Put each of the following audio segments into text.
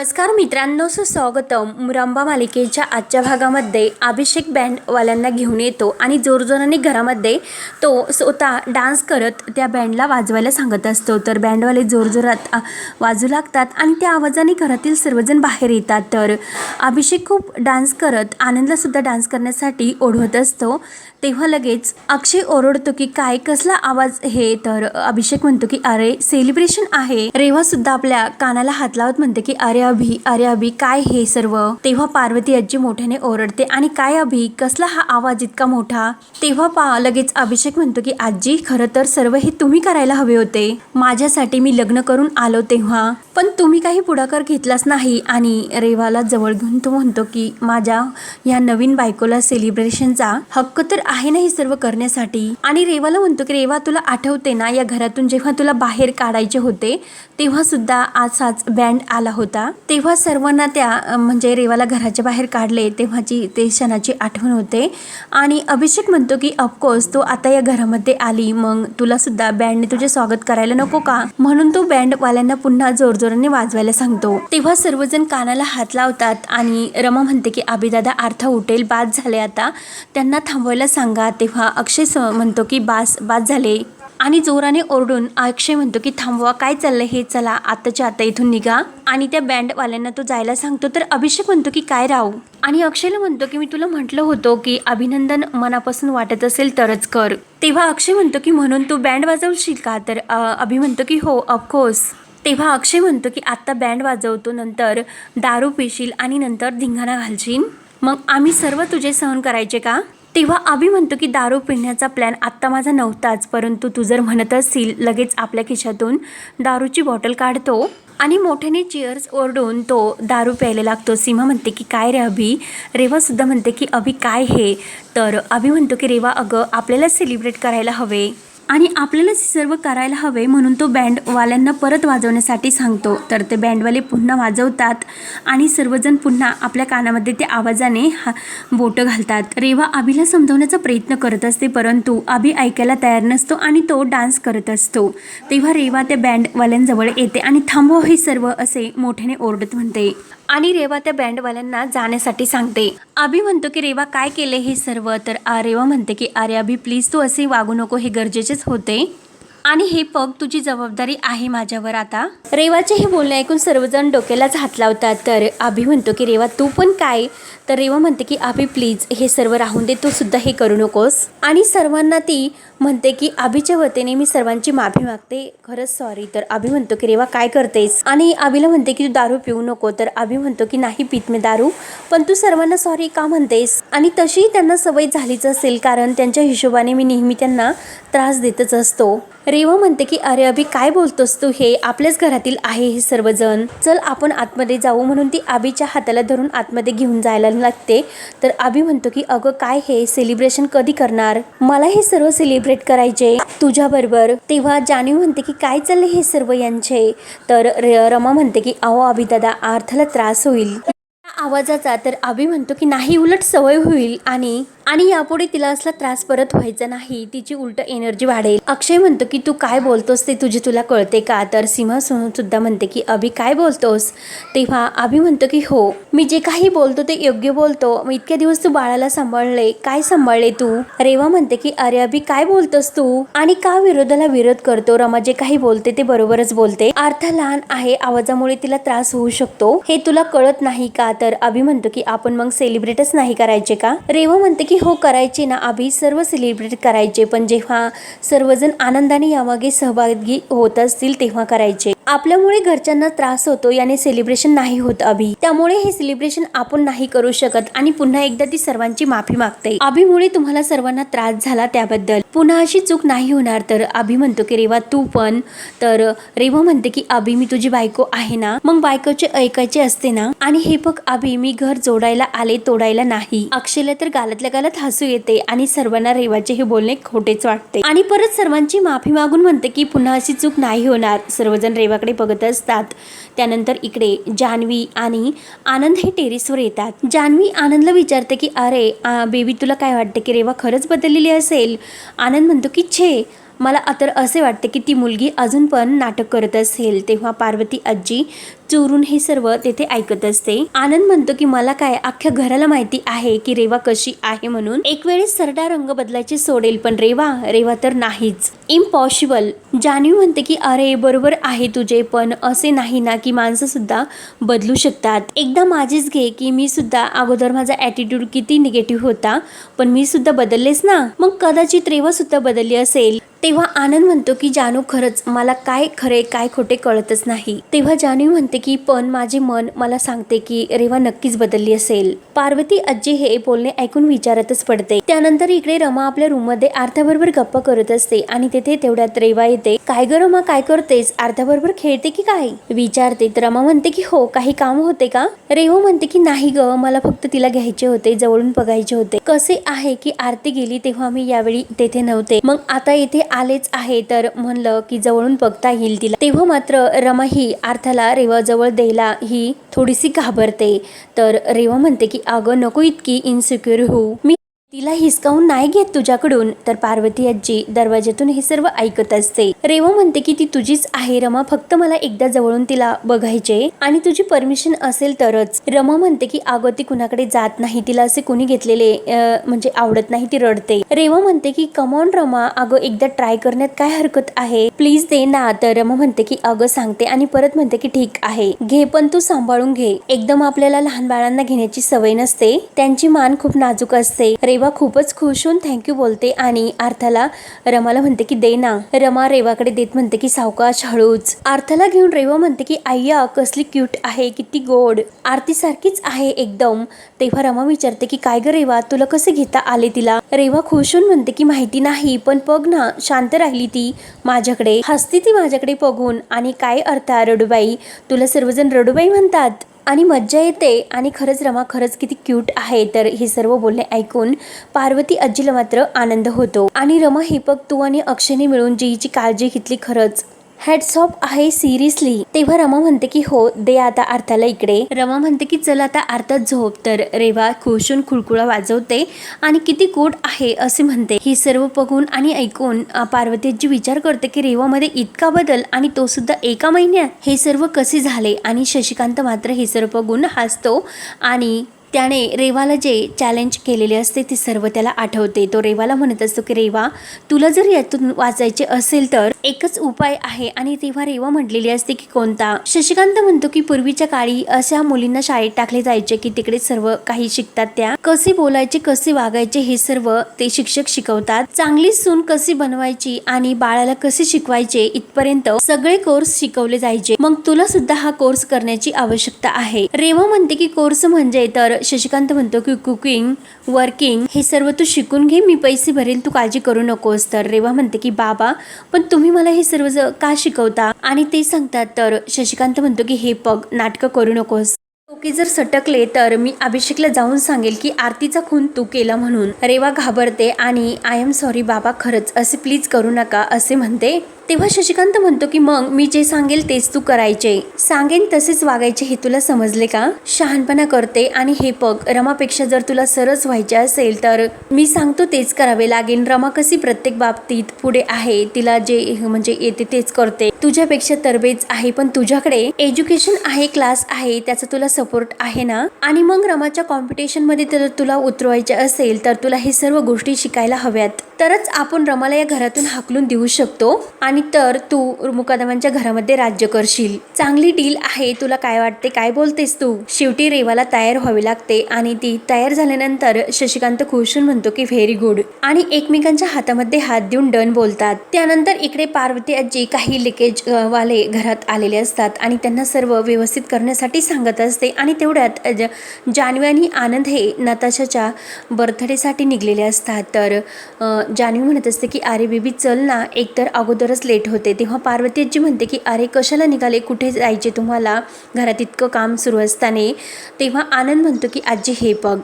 नमस्कार मित्रांनो सुस्वागतम. मुरांबा मालिकेच्या आजच्या भागामध्ये अभिषेक बँडवाल्यांना घेऊन येतो आणि जोरजोराने घरामध्ये तो स्वतः डान्स करत त्या बँडला वाजवायला सांगत असतो. तर बँडवाले जोरजोरात वाजू लागतात आणि त्या आवाजाने घरातील सर्वजण बाहेर येतात. तर अभिषेक खूप डान्स करत आनंदलासुद्धा डान्स करण्यासाठी ओढवत असतो. तेव्हा लगेच अक्षय ओरडतो की काय कसला आवाज हे? तर अभिषेक म्हणतो की अरे सेलिब्रेशन आहे. रेवा सुद्धा आपल्या कानाला हात लावत म्हणते की अरे अभि अरे अभि काय हे सर्व? तेव्हा पार्वती आजी मोठ्याने ओरडते आणि काय अभि कसला हा आवाज इतका मोठा? तेव्हा पा लगेच अभिषेक म्हणतो की आजी खरं तर सर्व हे तुम्ही करायला हवे होते. माझ्यासाठी मी लग्न करून आलो तेव्हा. पण तुम्ही काही पुढाकार घेतलाच नाही. आणि रेवाला जवळ घेऊन तो म्हणतो की माझ्या या नवीन बायकोला सेलिब्रेशनचा हक्क तर आहे ना हे सर्व करण्यासाठी? आणि रेवाला म्हणतो की रेवा तुला आठवते ना या घरातून जेव्हा तुला बाहेर काढायचे होते तेव्हा सुद्धा असाच बँड आला होता? तेव्हा सर्वांना त्या म्हणजे रेवाला घराच्या बाहेर काढले तेव्हाची ते क्षणाची आठवण होते. आणि अभिषेक म्हणतो की ऑफकोर्स तू आता या घरामध्ये आली मग तुला सुद्धा बँडने तुझे स्वागत करायला नको का? म्हणून तो बँडवाल्यांना पुन्हा जोरजोराने वाजवायला सांगतो. तेव्हा सर्वजण कानाला हात लावतात आणि रमा म्हणते की अभिदादा अर्थ उठेल बाद झाले आता. त्यांना थांबवायला सांगा सांगा तेव्हा अक्षय स- म्हणतो की बास बाद झाले. आणि जोराने ओरडून अक्षय म्हणतो की थांबवा काय चाललंय हे? चला आताच्या आता इथून निघा. आणि त्या बँडवाल्यांना तो जायला सांगतो. तर अभिषेक म्हणतो की काय राहू आणि अक्षयला म्हणतो की मी तुला म्हटलं होतं की अभिनंदन मनापासून वाटत असेल तरच कर. तेव्हा अक्षय म्हणतो की म्हणून तू बँड वाजवशील का? तर अभि म्हणतो की हो ऑफकोर्स तेव्हा अक्षय म्हणतो की आत्ता बँड वाजवतो नंतर दारू पिशील आणि नंतर धिंगाणा घालशील? मग आम्ही सर्व तुझे सहन करायचे का? तेव्हा अभि म्हणतो की दारू पिण्याचा प्लॅन आत्ता माझा नव्हताच परंतु तू जर म्हणत असशील लगेच आपल्या खिशातून दारूची बॉटल काढतो. आणि मोठ्याने चिअर्स ओरडून तो दारू प्यायला लागतो. सीमा म्हणते की काय रे अभि? रेवासुद्धा म्हणते की अभि काय हे? तर अभि म्हणतो की रेवा अगं आपल्याला सेलिब्रेट करायला हवे. आणि आपल्यालाच सर्व करायला हवे म्हणून तो बँडवाल्यांना परत वाजवण्यासाठी सांगतो. तर ते बँडवाले पुन्हा वाजवतात आणि सर्वजण पुन्हा आपल्या कानामध्ये त्या आवाजाने हा बोटं घालतात. रेवा अभिला समजवण्याचा प्रयत्न करत असते परंतु अभि ऐकायला तयार नसतो आणि तो डान्स करत असतो. तेव्हा रेवा त्या बँडवाल्यांजवळ येते आणि थांबव हे सर्व असे मोठ्याने ओरडत म्हणते. आणि रेवा त्या बँडवाल्यांना जाण्यासाठी सांगते. अभि म्हणतो की रेवा काय केले हे सर्व? तर रेवा म्हणते की अरे अभि प्लीज तू असे वागू नको हे गरजेचेच होते. आणि हे पग तुझी जबाबदारी आहे माझ्यावर आता. रेवाचे हे बोलणे ऐकून सर्वजण डोक्यालाच हात लावतात. तर अभि म्हणतो की रेवा तू पण काय? तर रेवा म्हणते की अभि प्लीज हे सर्व राहून दे. तू सुद्धा हे करू नकोस. आणि सर्वांना ती म्हणते की अभिच्या वतीने मी सर्वांची माफी मागते. खरंच सॉरी तर अभि म्हणतो की रेवा काय करतेस? आणि अभिला म्हणते की तू दारू पिऊ नको. तर अभि म्हणतो की नाही पित मी दारू पण तू सर्वांना सॉरी का म्हणतेस? आणि तशी त्यांना सवय झालीच असेल कारण त्यांच्या हिशोबाने मी नेहमी त्यांना त्रास देतच असतो. रेवा म्हणते की अरे अभि काय बोलतोस तू? हे आपल्याच घरातील आहे हे सर्वजण. चल आपण आतमध्ये जाऊ. म्हणून ती आबीच्या हाताला धरून आतमध्ये घेऊन जायला लागते. तर आबी म्हणतो की अगं काय हे सेलिब्रेशन कधी करणार? मला हे सर्व सेलिब्रेट करायचे तुझ्या बरोबर तेव्हा जाणीव म्हणते की काय चालले हे सर्व यांचे? तर रमा म्हणते की अहो अभि दादा अर्थाला त्रास होईल. आवाजाचा तर आबी म्हणतो की नाही उलट सवय होईल आणि आणि यापुढे तिला असला त्रास परत व्हायचा नाही तिची उलट एनर्जी वाढेल. अक्षय म्हणतो की तू काय बोलतोस ते तुझे तुला कळते का? तर सीमा सुद्धा म्हणते की अभि काय बोलतोस? तेव्हा अभि म्हणतो की हो मी जे काही बोलतो ते योग्य बोलतो. मग इतक्या दिवस तू बाळाला सांभाळले. काय सांभाळले तू? रेवा म्हणते की अरे अभि काय बोलतोस तू? आणि का विरोधाला विरोध करतो? रमा जे काही बोलते ते बरोबरच बोलते. अर्थ लहान आहे. आवाजामुळे तिला त्रास होऊ शकतो. हे तुला कळत नाही का? तर अभि म्हणतो की आपण मग सेलिब्रेटच नाही करायचे का? रेवा म्हणते की हो करायचे ना आम्ही सर्व सेलिब्रेट करायचे. पण जेव्हा सर्वजण आनंदाने यामागे सहभागी होत असतील तेव्हा करायचे. आपल्यामुळे घरच्यांना त्रास होतो याने सेलिब्रेशन नाही होत अभि. त्यामुळे हे सेलिब्रेशन आपण नाही करू शकत आणि पुन्हा एकदा ती सर्वांची माफी मागते. अभिमुळे तुम्हाला सर्वांना त्रास झाला त्याबद्दल. पुन्हा अशी चूक नाही होणार तर अभि म्हणतो की रेवा तू पण. तर रेवा म्हणते की अभि मी तुझी बायको आहे ना. मग बायकोचे ऐकायचे असते ना. आणि हे बघ अभि मी घर जोडायला आले तोडायला नाही. अक्षयला तर गालातल्या गालात हसू येते आणि सर्वांना रेवाचे हे बोलणे खोटेच वाटते. आणि परत सर्वांची माफी मागून म्हणते की पुन्हा अशी चूक नाही होणार. सर्वजण रेवाकडे बघत असतात. त्यानंतर इकडे जान्हवी आणि आनंद हे टेरेसवर येतात. जान्हवी आनंदला विचारते की अरे बेबी तुला काय वाटते की रेवा खरंच बदललेली असेल? आनंद म्हणतो की छे मला तर असे वाटते की ती मुलगी अजून पण नाटक करत असेल. तेव्हा पार्वती आजी चोरून हे सर्व तेथे ऐकत असते. आनंद म्हणतो की मला काय अख्ख्या घराला माहिती आहे की रेवा कशी आहे म्हणून? एक वेळेस सरडा रंग बदलायचे सोडेल पण रेवा रेवा तर नाहीच. इम्पॉसिबल जाणीव म्हणते की अरे बरोबर आहे तुझे पण असे नाही ना की माणसं सुद्धा बदलू शकतात. एकदा माझीच घे की मी सुद्धा अगोदर माझा ॲटिट्यूड किती निगेटिव्ह होता पण मी सुद्धा बदललेच ना. मग कदाचित रेवा सुद्धा बदलली असेल. तेव्हा आनंद म्हणतो की जानू खरंच मला काय खरे काय खोटे कळतच नाही. तेव्हा जानू म्हणते की पण माझे मन मला सांगते की रेवा नक्कीच बदलली असेल. पार्वती आजी हे बोलणे ऐकून विचारतच पडते. त्यानंतर इकडे रमा आपल्या रूममध्ये आर्थाबरोबर गप्पा करत असते आणि तेथे तेवढ्यात रेवा येते. काय ग रमा काय करतेस? आर्थाबरोबर खेळते की काय? विचारते. तर रमा म्हणते की हो काही काम होते का? रेवा म्हणते की नाही ग मला फक्त तिला घ्यायचे होते जवळून बघायचे होते. कसे आहे की आरती गेली तेव्हा मी यावेळी तेथे नव्हते. मग आता इथे आलेच आहे तर म्हणलं की जवळून बघता येईल तिला. तेव्हा मात्र रमा ही अर्थाला रेवा जवळ द्यायला ही थोडीशी घाबरते. तर रेवा म्हणते की अगं नको इतकी इन्सिक्युअर होऊ. मी तिला हिसकावून नाही घेत तुझ्याकडून. तर पार्वती आजी दरवाज्यातून हे सर्व ऐकत असते. रेवा म्हणते की ती तुझीच आहे रमा. फक्त मला एकदा जवळून तिला बघायचे आणि तुझी परमिशन असेल तरच. रमा म्हणते की अगं ती कुणाकडे जात नाही. तिला असे कुणी घेतलेले म्हणजे आवडत नाही ती रडते. रेवा म्हणते की कमॉन रमा. अगं एकदा ट्राय करण्यात काय हरकत आहे? प्लीज दे ना. तर रमा म्हणते की अगं सांगते. आणि परत म्हणते की ठीक आहे. घे पण तू सांभाळून घे. एकदम आपल्याला लहान बाळांना घेण्याची सवय नसते. त्यांची मान खूप नाजूक असते. रेवा खूपच खुश होऊन थँक्यू बोलते आणि अर्थाला रमाला म्हणते की दे ना. रमा रेवाकडे देत म्हणते की सावकाश हळूच. अर्थाला घेऊन रेवा म्हणते की आय्या कसली क्यूट आहे किती गोड. आरती सारखीच आहे एकदम. तेव्हा रमा विचारते की काय ग रेवा तुला कसे घेता आले तिला? रेवा खुश होऊन म्हणते की माहिती नाही पण बघ ना शांत राहिली ती माझ्याकडे. हसती ती माझ्याकडे बघून. आणि काय अर्थ आहे रडूबाई? तुला सर्वजण रडूबाई म्हणतात. आणि मज्जा येते आणि खरंच रमा खरंच किती क्यूट आहे. तर हे सर्व बोलणे ऐकून पार्वती आजीला मात्र आनंद होतो. आणि रमा हे बघ तू आणि अक्षयने मिळून जीची काळजी घेतली खरंच. हेड्स ऑफ आहे सिरियसली तेव्हा रमा म्हणते की हो दे आता अर्थाला इकडे. रमा म्हणते की चल आता अर्थात झोप. तर रेवा खुशून खुळकुळा वाजवते आणि किती गोड आहे असे म्हणते. हे सर्व बघून आणि ऐकून पार्वतीजी पार्वतीची विचार करते की रेवामध्ये इतका बदल आणि तो सुद्धा एका महिन्यात? हे सर्व कसे झाले? आणि शशिकांत मात्र हे सर्व बघून हसतो आणि त्याने रेवाला जे चॅलेंज केलेले असते ते सर्व त्याला आठवते. तो रेवाला म्हणत असतो की रेवा तुला जर यातून वाचायचे असेल तर एकच उपाय आहे. आणि तेव्हा रेवा म्हटलेली असते की कोणता? शशिकांत म्हणतो की पूर्वीच्या काळी अशा मुलींना शाळेत टाकले जायचे की तिकडे सर्व काही शिकतात त्या. कसे बोलायचे कसे वागायचे हे सर्व ते शिक्षक शिकवतात. चांगली सून कशी बनवायची आणि बाळाला कसे शिकवायचे इथपर्यंत सगळे कोर्स शिकवले जायचे. मग तुला सुद्धा हा कोर्स करण्याची आवश्यकता आहे. रेवा म्हणते की कोर्स म्हणजे तर शशिकांत म्हणतो की कुकिंग वर्किंग हे सर्व तू शिकून घे मी पैसे भरेल तू काळजी करू नकोस. तर रेवा म्हणते की बाबा पण तुम्ही मला हे सर्व का शिकवता? आणि ते सांगतात तर शशिकांत म्हणतो की हे पग नाटकं करू नकोस. ओके जर सटकले तर मी अभिषेकला जाऊन सांगेल की आरतीचा खून तू केला म्हणून. रेवा घाबरते आणि आय एम सॉरी बाबा खरंच असे प्लीज करू नका असे म्हणते. तेव्हा शशिकांत म्हणतो की मग मी जे सांगेल तेच तू करायचे. सांगेन तसेच वागायचे हे तुला समजले का? शहाणपणा करते आणि हे पग रमापेक्षा जर तुला सरस व्हायचे असेल तर मी सांगतो तेच करावे लागेल रमा कशी प्रत्येक बाबतीत पुढे आहे तिला जे म्हणजे येते तेच करते. तुझ्यापेक्षा तरबेज आहे पण तुझ्याकडे एज्युकेशन आहे क्लास आहे त्याचा तुला सपोर्ट आहे ना? आणि मग रमाच्या कॉम्पिटिशनमध्ये जर तुला उतरवायचे असेल तर तुला हे सर्व गोष्टी शिकायला हव्यात. तरच आपण रमाला या घरातून हाकलून देऊ शकतो आणि तर तू मुकादमांच्या घरामध्ये राज्य करशील. चांगली डील आहे तुला काय वाटते काय बोलतेस तू? शेवटी रेवाला तयार व्हावी लागते आणि ती तयार झाल्यानंतर शशिकांत खुशून म्हणतो की व्हेरी गुड. आणि एकमेकांच्या हातामध्ये हात देऊन डन बोलतात. त्यानंतर इकडे पार्वती आजी काही लिकेज वाले घरात आलेले असतात आणि त्यांना सर्व व्यवस्थित करण्यासाठी सांगत असते आणि तेवढ्यात ज- जान्हवी आणि आनंद हे नताशाच्या बर्थडेसाठी निघलेले असतात. तर जानवी जान्हवी म्हणत असते की अरे बेबी चल ना एकतर अगोदरच लेट होते. तेव्हा पार्वतीजी म्हणते की अरे कशाला निघाले? कुठे जायचे तुम्हाला? घरात इतकं काम सुरू असताना. तेव्हा आनंद म्हणतो की आजी हे बघ.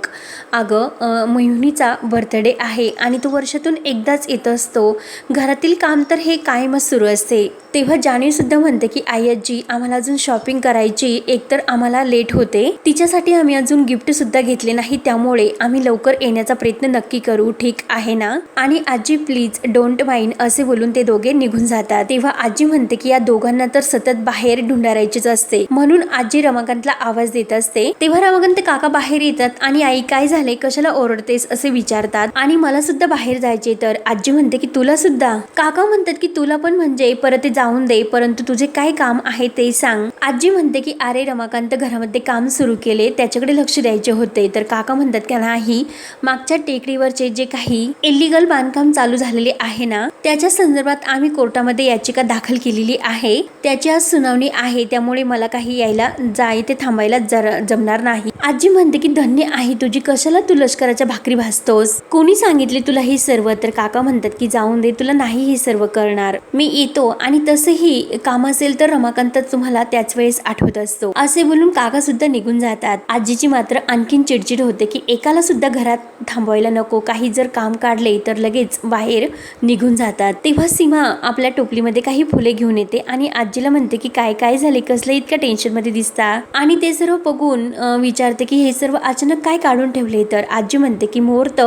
अगं मयुनीचा बर्थडे आहे आणि तो वर्षातून एकदाच येत असतो. घरातील काम तर हे कायमच सुरू असते. तेव्हा जाणीवसुद्धा म्हणते की आई आजी आम्हाला अजून शॉपिंग करायची. एकतर आम्हाला लेट होते. तिच्यासाठी आम्ही अजून गिफ्टसुद्धा घेतले नाही. त्यामुळे आम्ही लवकर येण्याचा प्रयत्न नक्की करू. ठीक आहे ना? आणि आजी प्लीज डोंट माइंड असे बोलून ते दोघे निघून निघून जातात. तेव्हा आजी म्हणते की या दोघांना तर सतत बाहेर ढुंढारायचीच असते. म्हणून आजी रमाकांतला आवाज देत असते तेव्हा रमाकांत काका बाहेर येतात आणि आई काय झाले कशाला ओरडतेस? असे विचारतात. आणि मला सुद्धा बाहेर जायचे तर? आजी म्हणते की तुला सुद्धा. काका म्हणतात की तुला पण म्हणजे परत ते जाऊन दे परंतु तुझे काय काम आहे ते सांग. आजी म्हणते की अरे रमाकांत घरामध्ये काम सुरू केले त्याच्याकडे लक्ष द्यायचे होते. तर काका म्हणतात की नाही मागच्या टेकडीवरचे जे काही इलिगल बांधकाम चालू झालेले आहे ना त्याच्या संदर्भात आम्ही कोर्ट कोर्टामध्ये याचिका दाखल केलेली आहे. त्याची आज सुनावणी आहे. त्यामुळे मला काही यायला जाय ते थांबायला जर जमणार नाही. आजी म्हणते की धन्य आहे तुझी. कशाला तू लष्कराच्या भाकरी भासतोस कोणी सांगितले तुला हे सर्व? तर काका म्हणतात की जाऊन दे. तुला नाही हे सर्व करणार. मी येतो आणि तसंही काम असेल तर रमाकांत तुम्हाला त्याच वेळेस आठवत असतो. असे बोलून काका सुद्धा निघून जातात. आजीची मात्र आणखीन चिडचिड होते की एकाला सुद्धा घरात थांबवायला नको. काही जर काम काढले तर लगेच बाहेर निघून जातात. तेव्हा सीमा आपल्या टोपलीमध्ये काही फुले घेऊन येते आणि आजीला म्हणते की काय काय झाले? कसलं इतक्या टेन्शनमध्ये दिसता? आणि ते सर्व बघून विचारते की हे सर्व अचानक काय काढून ठेवले? तर आजी म्हणते की मुहूर्त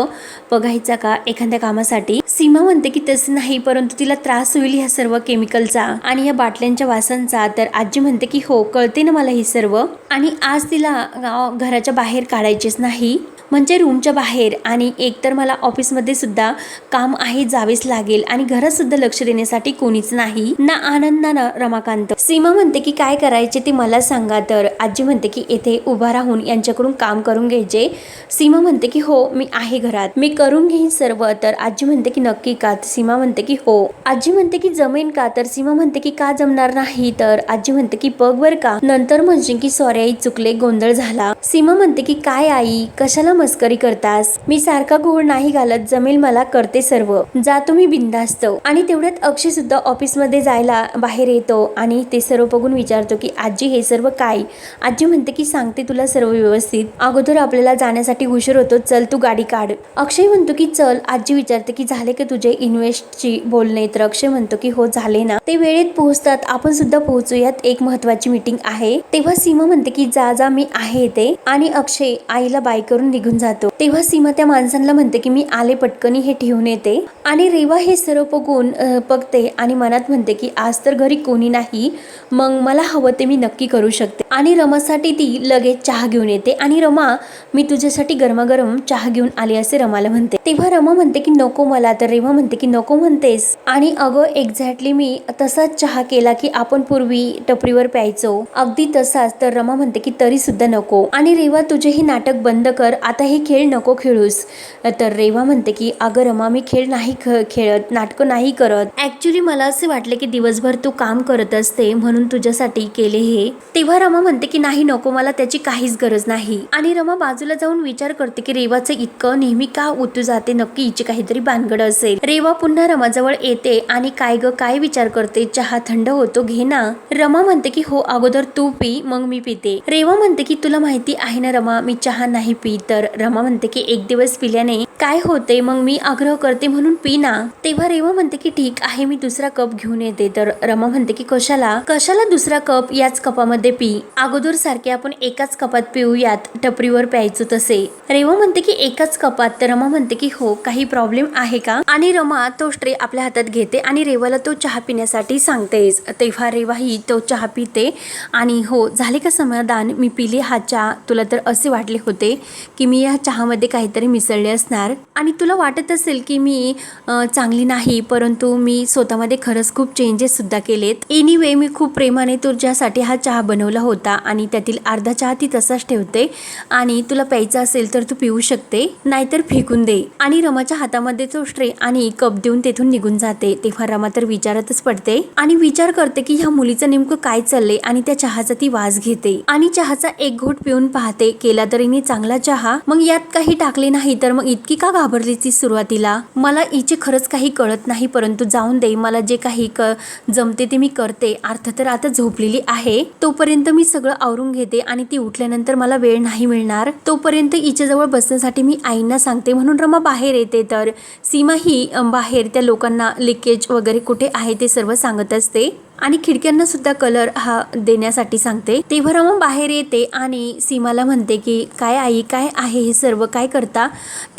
बघायचा का एखाद्या कामासाठी? सीमा म्हणते की तसं नाही परंतु तिला त्रास होईल ह्या सर्व केमिकलचा आणि या बाटल्यांच्या वासांचा. तर आजी म्हणते की हो कळते ना मला हे सर्व. आणि आज तिला घराच्या बाहेर काढायचेच नाही. म्हणजे रूमच्या बाहेर आणि एकतर मला ऑफिसमध्ये सुद्धा काम आहे जावेच लागेल आणि घरात सुद्धा लक्ष देण्यासाठी कोणीच नाही. ना आनंद ना रमाकांत. सीमा म्हणते की काय करायचे ते मला सांगा तर. आजी म्हणते की येथे उभा राहून यांच्याकडून काम करून घ्यायचे. सीमा म्हणते की हो मी आहे घरात. मी करून घेईन सर्व. तर आजी म्हणते की नक्की का? सीमा म्हणते की हो. आजी म्हणते की जमेन का? तर सीमा म्हणते की का जमणार नाही? तर आजी म्हणते की बघ बर का. नंतर म्हणजे की सॉरी आई चुकले गोंधळ झाला. सीमा म्हणते की काय आई? कशाला मस्करी करतास. मी सारखा घोळ नाही घालत जमेल मला करते सर्व. जा तुम्ही बिंदास्त आणि तेवढ्यात अक्षय सुद्धा ऑफिसमध्ये जायला बाहेर येतो आणि ते सर्व बघून विचारतो की आजी हे सर्व काय? आजी म्हणते की सांगते तुला सर्व व्यवस्थित. अगोदर आपल्याला जाण्यासाठी उशीर होतो. चल तू गाडी काढ. अक्षय म्हणतो की चल. आजी विचारते की झाले का तुझे इन्व्हेस्टची बोलणे? तर अक्षय म्हणतो की हो झाले ना. ते वेळेत पोहोचतात. आपण सुद्धा पोहोचूयात. एक महत्वाची मीटिंग आहे. तेव्हा सीमा म्हणते की जा जा मी आहे ते आणि अक्षय आईला बाय करून निघून जातो. तेव्हा सीमा त्या माणसांना म्हणते की मी आले पटकनी हे ठेवून येते. आणि रेवा हे सर्व बघून बघते आणि मनात म्हणते की आज तर घरी कोणी नाही मग मला हवं ते मी नक्की करू शकते. आणि रमासाठी ती लगेच चहा घेऊन येते आणि रमा मी तुझ्यासाठी गरमागरम चहा घेऊन आले असे रमाला म्हणते. तेव्हा रमा म्हणते की नको मला. तर रेवा म्हणते की नको म्हणतेस. आणि अगं एक्झॅक्टली मी तसाच चहा केला की आपण पूर्वी टपरीवर प्यायचो. अगदी तसाच. तर रमा म्हणते की तरी सुद्धा नको. आणि रेवा तुझे हे नाटक बंद कर. आता हे खेळ नको खेळूस. तर रेवा म्हणते की अगं रमा मी खेळ नाही ख- खेळत नाटकं नाही करत. ॲक्च्युली मला असे वाटले की दिवसभर तू काम करत असते म्हणून तुझ्यासाठी केले हे. तेव्हा रमा म्हणते की नाही नको मला त्याची काहीच गरज नाही. आणि रमा बाजूला जाऊन विचार करते की रेवाचं इतकं नेहमी का उतू जाते? नक्की हिची काहीतरी भानगड असेल. रेवा पुन्हा रमाजवळ येते आणि काय ग काय विचार करते? चहा थंड होतो घे ना. रमा म्हणते की हो अगोदर तू पी मग मी पिते. रेवा म्हणते की तुला माहिती आहे ना रमा मी चहा नाही पी तर रमा म्हणते की एक दिवस पिल्याने काय होते? मग मी आग्रह करते म्हणून पी ना. तेव्हा रेवा म्हणते की ठीक आहे मी दुसरा कप घेऊन येते. तर रमा म्हणते की कशाला? कशाला दुसरा कप? याच कपामध्ये पी. अगोदर सारखे आपण एकाच कपात पिऊयात टपरीवर प्यायचो तसे. रेवा म्हणते की एकाच कपात. तर रमा म्हणते की हो काही प्रॉब्लेम आहे का? आणि रमा तो स्ट्रे आपल्या हातात घेते आणि रेवाला तो चहा पिण्यासाठी सांगतेस तेव्हा रेवा ही तो चहा पिते आणि हो झाले का समाधान? मी पिले हा चहा. तुला तर असे वाटले होते की मी या चहामध्ये काहीतरी मिसळले असणार. आणि तुला वाटत असेल की मी चांगली नाही परंतु मी स्वतःमध्ये खरंच खूप चेंजेस सुद्धा केलेत. एनिवे मी खूप प्रेमाने तुझ्यासाठी हा चहा बनवला होता आणि त्यातील अर्धा चहा ती तसाच ठेवते. आणि तुला प्यायचा असेल तर तू पिऊ शकते नाहीतर फेकून दे. आणि रमाच्या हातामध्ये तो स्ट्रे आणि कप देऊन तेथून निघून जाते. तेव्हा रमा तर विचारातच पडते. आणि विचार करते की ह्या मुलीचं नेमकं काय चाललंय आणि त्या चहाचा ती वास घेते. आणि चहाचा एक घोट पिऊन पाहते. केला तरी मी चांगला चहा मग यात काही टाकले नाही तर मग इतकी का घाबरली ती सुरुवातीला? मला हिचे खरंच काही कळत नाही परंतु जाऊन दे मला जे काही क जमते ते मी करते. अर्थ तर आता झोपलेली आहे. तोपर्यंत मी सगळं आवरून घेते आणि ती उठल्यानंतर मला वेळ नाही मिळणार. तोपर्यंत हिच्याजवळ बसण्यासाठी मी आईंना सांगते. म्हणून रमा बाहेर येते तर. सीमा ही बाहेर त्या लोकांना लिकेज वगैरे कुठे आहे ते सर्व सांगत असते. आणि खिडक्यांना सुद्धा कलर हा देण्यासाठी सांगते. तेव्हा रमा बाहेर येते आणि सीमाला म्हणते की काय आई काय आहे हे सर्व काय करता?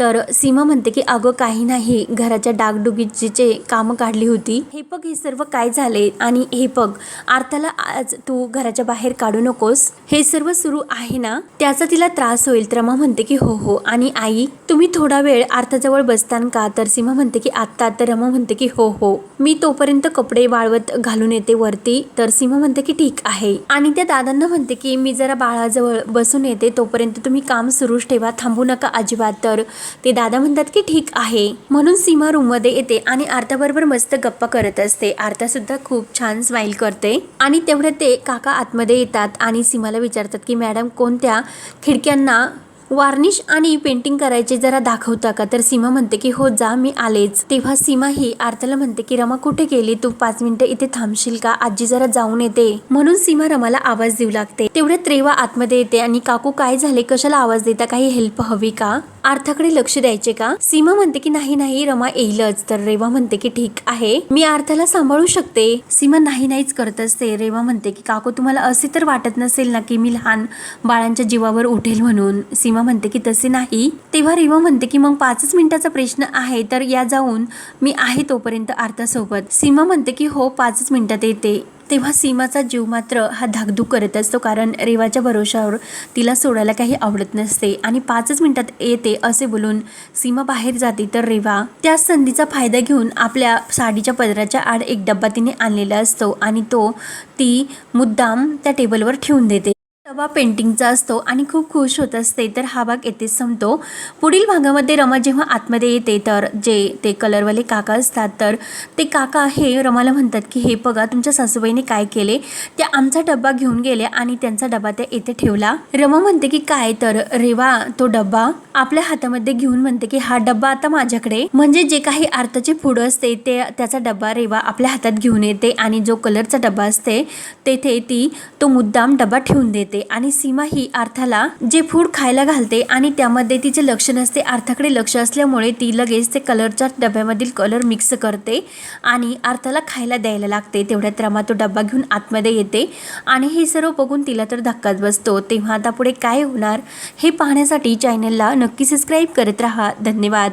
तर सीमा म्हणते की अगं काही नाही. घराच्या डागडुगीचे कामं काढली होती. हे बघ हे सर्व काय झाले? आणि हे बघ आर्थाला आज तू घराच्या बाहेर काढू नकोस. हे सर्व सुरू आहे ना? त्याचा तिला त्रास होईल. तर रमा म्हणते की हो हो. आणि आई तुम्ही थोडा वेळ आर्थाजवळ बसतान का? तर सीमा म्हणते की आत्ता. तर रमा म्हणते की हो हो. मी तोपर्यंत कपडे वाळवत घालून येते. वरती तर सीमा म्हणते की ठीक आहे. आणि त्या दादांना म्हणते की मी जरा बाळाजवळ बसून येते तोपर्यंत तुम्ही काम सुरूच ठेवा थांबू नका अजिबात. तर ते दादा म्हणतात की ठीक आहे. म्हणून सीमा रूममध्ये येते आणि आरताबरोबर मस्त गप्पा करत असते. आरता सुद्धा खूप छान स्माईल करते. आणि तेवढ्या ते काका आतमध्ये येतात आणि सीमाला विचारतात की मॅडम कोणत्या खिडक्यांना वार्निश आणि पेंटिंग करायचे जरा दाखवता का? तर सीमा म्हणते की हो जा मी आलेच. तेव्हा सीमा ही आरताला म्हणते की रमा कुठे गेली? तू पाच मिनिटं इथे थांबशील का? आजी जरा जाऊन येते. म्हणून सीमा रमाला आवाज देऊ लागते. तेवढ्यात रेवा आतमध्ये येते आणि काकू काय झाले? कशाला आवाज देता? काही हेल्प हवी का? आर्थाकडे लक्ष द्यायचे का? सीमा म्हणते की नाही नाही रमा येईलच. तर रेवा म्हणते की ठीक आहे. मी आर्थाला सांभाळू शकते. सीमा नाही नाहीच करत असते. रेवा म्हणते की काकू तुम्हाला असे तर वाटत नसेल ना की मी लहान बाळांच्या जीवावर उठेल म्हणून. सीमा म्हणते की तसे नाही. तेव्हा रेवा म्हणते की मग पाचच मिनिटाचा प्रश्न आहे तर या जाऊन मी आहे तोपर्यंत आर्थासोबत सीमा म्हणते की हो पाचच मिनिटात येते. तेव्हा सीमाचा जीव मात्र हा धाकधूक करत असतो कारण रेवाच्या भरोशावर तिला सोडायला काही आवडत नसते आणि पाचच मिनिटात येते असे बोलून सीमा बाहेर जाते. तर रेवा त्या संधीचा फायदा घेऊन आपल्या साडीच्या पदराच्या आड एक डब्बा तिने आणलेला असतो आणि तो ती मुद्दाम त्या टेबलवर ठेवून देते. डबा पेंटिंगचा असतो आणि खूप खुश होत असते. तर हा भाग येथेच संपतो. पुढील भागामध्ये रमा जेव्हा आतमध्ये येते तर जे ते कलरवाले काका असतात तर ते काका हे रमाला म्हणतात की हे बघा तुमच्या सासूबाईने काय केले? त्या आमचा डब्बा घेऊन गेले आणि त्यांचा डबा त्या येथे ठेवला. रमा म्हणते की काय तर रेवा तो डब्बा आपल्या हातामध्ये घेऊन म्हणते की हा डब्बा आता माझ्याकडे. म्हणजे जे काही अर्थाचे फूड असते ते त्याचा डब्बा रेवा आपल्या हातात घेऊन येते आणि जो कलरचा डब्बा असते तेथे ती तो मुद्दाम डब्बा ठेवून देते. आणि सीमा ही अर्थाला जे फूड खायला घालते आणि त्यामध्ये तिचे लक्ष नसते अर्थाकडे लक्ष असल्यामुळे ती लगेच ते कलरच्या डब्यामधील कलर मिक्स करते आणि अर्थाला खायला द्यायला लागते. तेवढ्यात रमा तो डब्बा घेऊन आतमध्ये येते आणि हे सर्व बघून तिला तर धक्काच बसतो. तेव्हा आता पुढे काय होणार हे पाहण्यासाठी चॅनलला नक्की सबस्क्राईब करत राहा. धन्यवाद.